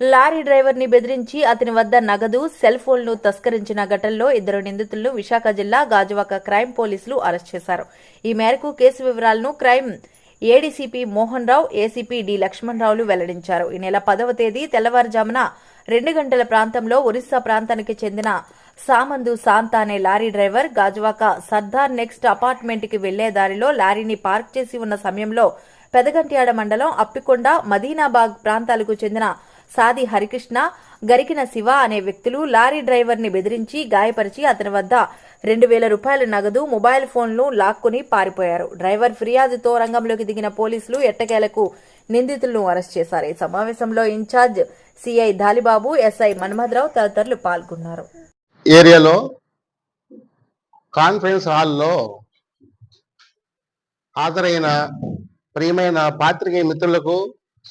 Lorry డ్రైవర్ని బెదిరించి అతని వద్ద నగదు సెల్ ఫోన్ను తస్కరించిన ఘటనలో ఇద్దరు నిందితులను విశాఖ జిల్లా గాజువాక క్రైమ్ పోలీసులు అరెస్ట్ చేశారు. ఈ మేరకు కేసు వివరాలను crime ADCP Mohan Rao ACP D లక్ష్మణరావులు వెల్లడించారు. ఈ నెల పదవ తేదీ తెల్లవారుజామున రెండు గంటల ప్రాంతంలో ఒరిస్సా ప్రాంతానికి చెందిన సామందు శాంత అనే lorry driver Gajuwaka Sardar next అపార్ట్మెంట్కి వెళ్ళే దారిలో లారీని పార్క్ చేసి ఉన్న సమయంలో పెదగంట్యాడ మండలం అప్పికొండ మదీనాబాగ్ ప్రాంతాలకు చెందిన సాది హరికృష్ణ గరికిన శివ అనే వ్యక్తులు లారీ డ్రైవర్ని బెదిరించి గాయపరిచి అతని వద్ద రెండు వేల రూపాయల నగదు మొబైల్ ఫోన్లు లాక్కుని పారిపోయారు. డ్రైవర్ ఫిర్యాదుతో రంగంలోకి దిగిన పోలీసులు ఎట్టకేలకు నిందితులను అరెస్ట్ చేశారు. ఈ సమావేశంలో in charge CI Dhalibabu SI Manmadharao తదితరులు పాల్గొన్నారు. ఏరియాలో కాన్ఫరెన్స్ హాల్లో హాజరైన ప్రియమైన పాత్రికేయ మిత్రులకు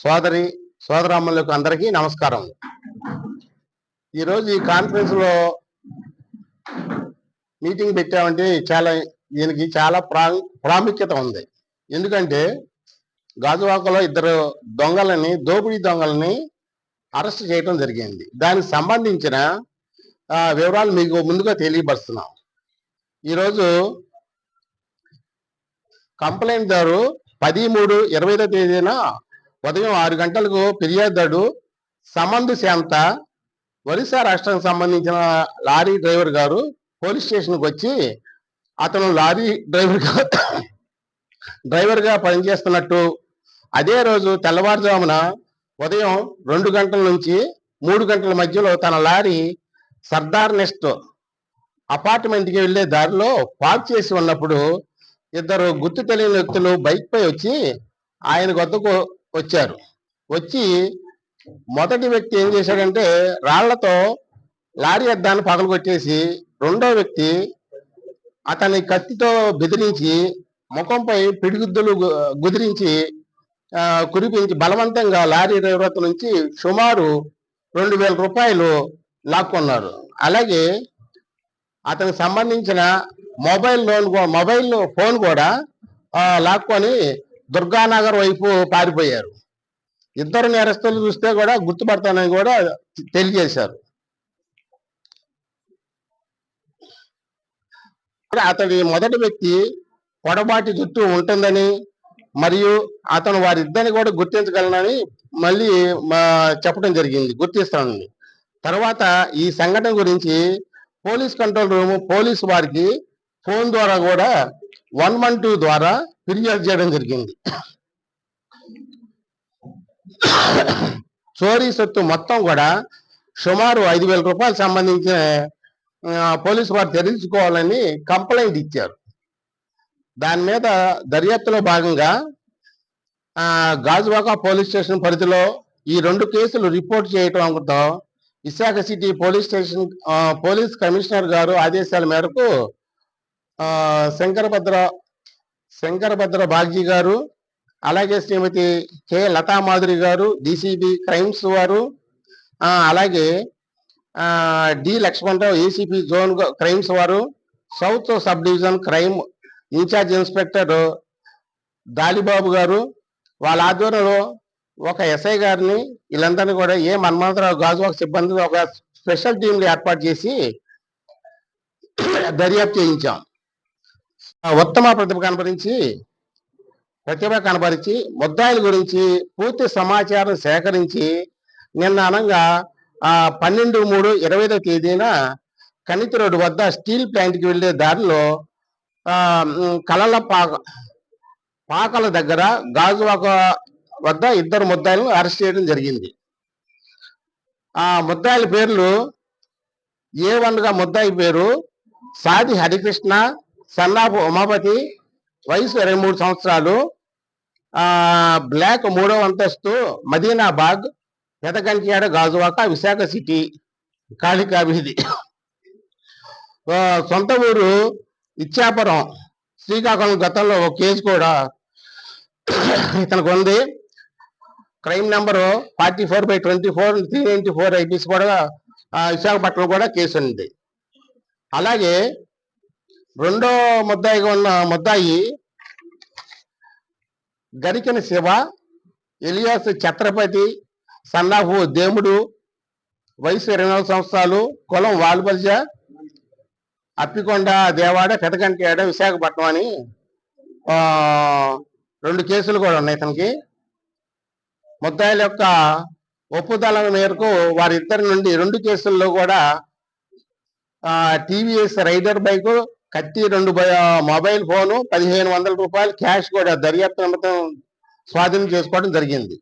సోదరి సోదరామ్మలకు అందరికీ నమస్కారం ఈరోజు ఈ కాన్ఫరెన్స్లో మీటింగ్ పెట్టామంటే చాలా దీనికి చాలా ప్రా ప్రాముఖ్యత ఉంది. ఎందుకంటే గాజువాకలో ఇద్దరు దొంగలని దోపిడీ దొంగలని అరెస్ట్ చేయడం జరిగింది. దానికి సంబంధించిన వివరాలు మీకు ముందుగా తెలియపరుస్తున్నాం. ఈరోజు కంప్లైంట్ దారు పది మూడు ఇరవై తేదీన ఉదయం ఆరు గంటలకు ఫిర్యాదుదాడు సమందు శాంత ఒరిస్సా రాష్ట్రానికి సంబంధించిన లారీ డ్రైవర్ గారు పోలీస్ స్టేషన్కి వచ్చి అతను లారీ డ్రైవర్ డ్రైవర్గా పనిచేస్తున్నట్టు. అదే రోజు తెల్లవారుజామున ఉదయం రెండు గంటల నుంచి మూడు గంటల మధ్యలో తన లారీ సర్దార్ నెస్ట్ అపార్ట్మెంట్కి వెళ్ళే దారిలో పార్క్ చేసి ఉన్నప్పుడు ఇద్దరు గుర్తు తెలియని వ్యక్తులు బైక్ పై వచ్చి ఆయన వద్దకు వచ్చారు. వచ్చి మొదటి వ్యక్తి ఏం చేశాడంటే రాళ్ళతో లారీ అద్దాన్ని పగలగొట్టేసి రెండో వ్యక్తి అతని కత్తితో బెదిరించి ముఖంపై పిడిగుద్దులు గుదిరించి కురిపించి బలవంతంగా లారీ డ్రైవర్ నుంచి సుమారు రెండు వేల రూపాయలు లాక్కున్నారు. అలాగే అతనికి సంబంధించిన మొబైల్ లోన్ మొబైల్ ఫోన్ కూడా లాక్కొని దుర్గానగర్ వైపు పారిపోయారు. ఇద్దరు నేరస్తులు చూస్తే కూడా గుర్తుపడతానని కూడా తెలియజేశారు. అతడి మొదటి వ్యక్తి పొడబాటి జుట్టు ఉంటుందని మరియు అతను వారిద్దరిని కూడా గుర్తించగలనని మళ్ళీ చెప్పడం జరిగింది గుర్తిస్తానని. తర్వాత ఈ సంఘటన గురించి పోలీస్ కంట్రోల్ రూమ్ పోలీస్ వారికి ఫోన్ ద్వారా కూడా వన్ వన్ టూ ద్వారా ఫిర్యాదు చేయడం జరిగింది. చోరీ సొత్తు మొత్తం కూడా సుమారు ఐదు వేల రూపాయలు సంబంధించిన పోలీసు వారు తెరించుకోవాలని కంప్లైంట్ ఇచ్చారు. దాని మీద దర్యాప్తులో భాగంగా ఆ, గాజువాక పోలీస్ స్టేషన్ పరిధిలో ఈ రెండు కేసులు రిపోర్ట్ చేయటంతో Visakha city police station police commissioner గారు ఆదేశాల మేరకు శంకరభద్ర శంకరభద్ర బాగ్జీ గారు అలాగే శ్రీమతి కె. లతా మాధురి గారు డిసిబి క్రైమ్స్ వారు అలాగే D. Lakshmanarao ACP zone crimes వారు south sub division crime in charge inspector Dalibabu గారు వాళ్ళ ఆధ్వర్యంలో ఒక ఎస్ఐ గారిని వీళ్ళందరినీ కూడా ఏ మన్మంతరావు గాజువాక సిబ్బంది ఒక స్పెషల్ టీంని ఏర్పాటు చేసి దర్యాప్తు చేయించాం. ఉత్తమ ప్రతిభ కనపరించి ప్రతిభ కనపరిచి ముద్దాయిల గురించి పూర్తి సమాచారం సేకరించి నిన్న అనంగా పన్నెండు మూడు ఇరవై ఐదో తేదీన కనితి రోడ్డు వద్ద స్టీల్ ప్లాంట్కి వెళ్ళే వెళ్ళే దారిలో కలల పాక పాకల దగ్గర గాజువాక వద్ద ఇద్దరు ముద్దాయిలను అరెస్ట్ చేయడం జరిగింది. ఆ ముద్దాయిల పేర్లు ఏ వన్గా ముద్దాయి పేరు? సాది హరికృష్ణ సన్నాపు ఉమాపతి వయసు ఇరవై మూడు సంవత్సరాలు. బ్లాక్ మూడో అంతస్తు మదీనాబాగ్ పెదకంచాడ గాజువాక విశాఖ సిటీ కాళికా వీధి సొంత ఊరు ఇచ్చాపురం. శ్రీకాకుళం గతంలో ఒక కేసు కూడా ఇతనికి ఉంది crime number forty four by twenty four three ninety four IPS కూడా విశాఖపట్నం కూడా కేసు ఉంది అలాగే రెండో ముద్దాయిగా ఉన్న ముద్దాయి గరికిన శివ ఎలియాస్ ఛత్రపతి సన్నాహు దేముడు వయసు ఇరవై నాలుగు సంవత్సరాలు కులం వాల్బల్జ అప్పికొండ దేవాడ పెదకంటేడ విశాఖపట్నం అని రెండు కేసులు కూడా ఉన్నాయి ఇతనికి. ముద్దాయిల యొక్క ఒప్పుదల మేరకు వారిద్దరి నుండి రెండు కేసుల్లో కూడా టీవీఎస్ రైడర్ బైకు కత్తి రెండు బై- మొబైల్ ఫోను పదిహేను వందల రూపాయలు క్యాష్ కూడా దర్యాప్తు నిమిత్తం స్వాధీనం చేసుకోవడం జరిగింది.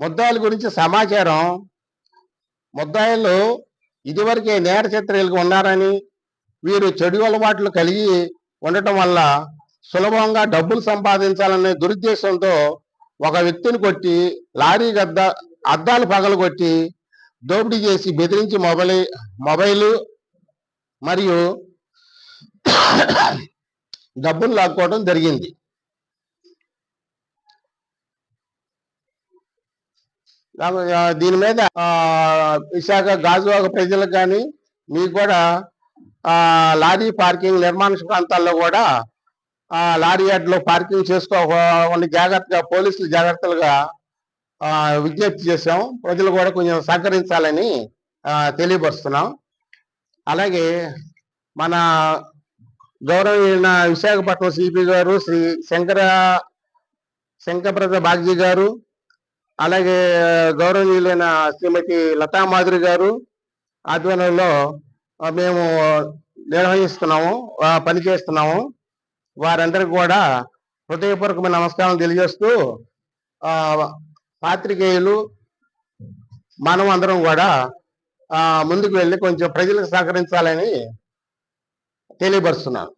ముద్దాయిల గురించి సమాచారం ముద్దాయిలు ఇదివరకే నేర చరిత్రలకు ఉన్నారని వీరు చెడు అలవాట్లు కలిగి ఉండటం వల్ల సులభంగా డబ్బులు సంపాదించాలనే దురుద్దేశంతో ఒక వ్యక్తిని కొట్టి లారీ గద్ద అద్దాలు పగలగొట్టి దోపిడీ చేసి బెదిరించి మొబైల్ మొబైలు మరియు డబ్బులు లాక్కోవడం జరిగింది. దీని మీద విశాఖ గాజువాక ప్రజలకు కానీ మీకు కూడా లారీ పార్కింగ్ నిర్మాణ ప్రాంతాల్లో కూడా లారీ యార్డ్లో పార్కింగ్ చేసుకోవాలి జాగ్రత్తగా పోలీసులు జాగ్రత్తలుగా విజ్ఞప్తి చేశాం ప్రజలు కూడా కొంచెం సహకరించాలని తెలియపరుస్తున్నాం. అలాగే మన గౌరవమైన విశాఖపట్నం సిపి గారు శ్రీ శంకర శంకరప్రద బాగ్జీ గారు అలాగే గౌరవనీయులైన శ్రీమతి లతా మాధురి గారు ఆధ్వర్యంలో మేము నిర్వహిస్తున్నాము పనిచేస్తున్నాము వారందరికీ కూడా హృదయపూర్వకమైన నమస్కారం తెలియజేస్తూ పాత్రికేయులు మనం అందరం కూడా ముందుకు వెళ్ళి కొంచెం ప్రజలకు సహకరించాలని తెలియపరుస్తున్నాను.